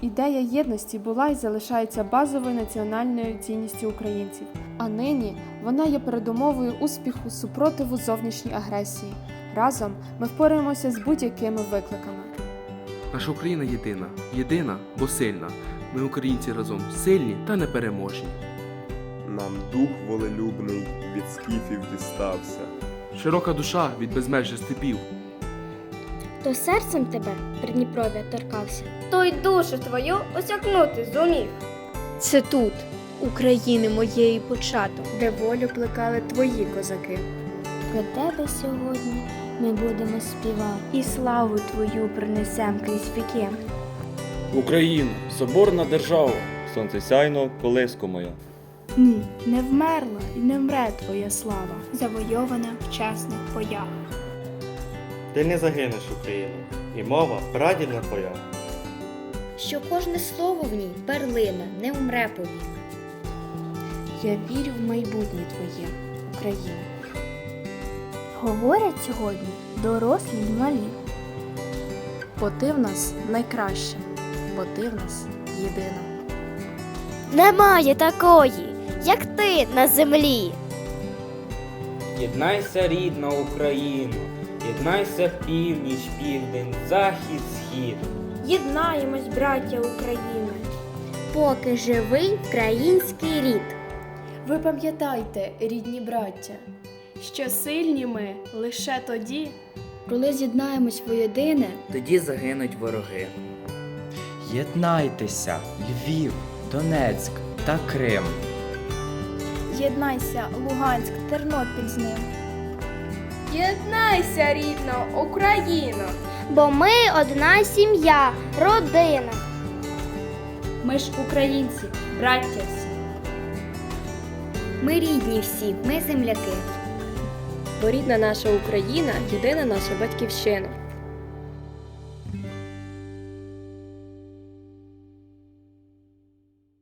Ідея єдності була і залишається базовою національною цінністю українців. А нині вона є передумовою успіху супротиву зовнішній агресії. Разом ми впораємося з будь-якими викликами. Наша Україна єдина, єдина, бо сильна. Ми, українці, разом сильні та непереможні. Нам дух волелюбний від скіфів дістався. Широка душа від безмежжя степів. То серцем тебе Придніпров'я торкався. То й душу твою осякнути зумів. Це тут, України моєї початок. Де волю плекали твої козаки. Про тебе сьогодні ми будемо співати. І славу твою принесем крізь віки. Україну, соборна держава, сонцесяйно колиско моя. Ні, не вмерла і не вмре твоя слава. Завойована в чесних боях. Ти не загинеш Україну, і мова прадідна твоя. що кожне слово в ній перлина, не умре повік. Я вірю в майбутнє твоє, Україна. Говорять сьогодні дорослі й малі. Бо ти в нас найкраща, бо ти в нас єдина. Немає такої, як ти на землі. Єднайся, рідна Україно, єднайся північ, південь, захід, схід. Єднаємось, браття України. Поки живий український рід. Ви пам'ятайте, рідні браття, що сильні ми лише тоді, Коли з'єднаємось воєдине, Тоді загинуть вороги. Єднайтеся, Львів, Донецьк та Крим. Єднайся, Луганськ, Тернопіль з ним. Єднайся, рідно, Україно, бо ми одна сім'я, родина. Ми ж українці, браття всі. Ми рідні всі, ми земляки. Бо рідна наша Україна єдина наша батьківщина.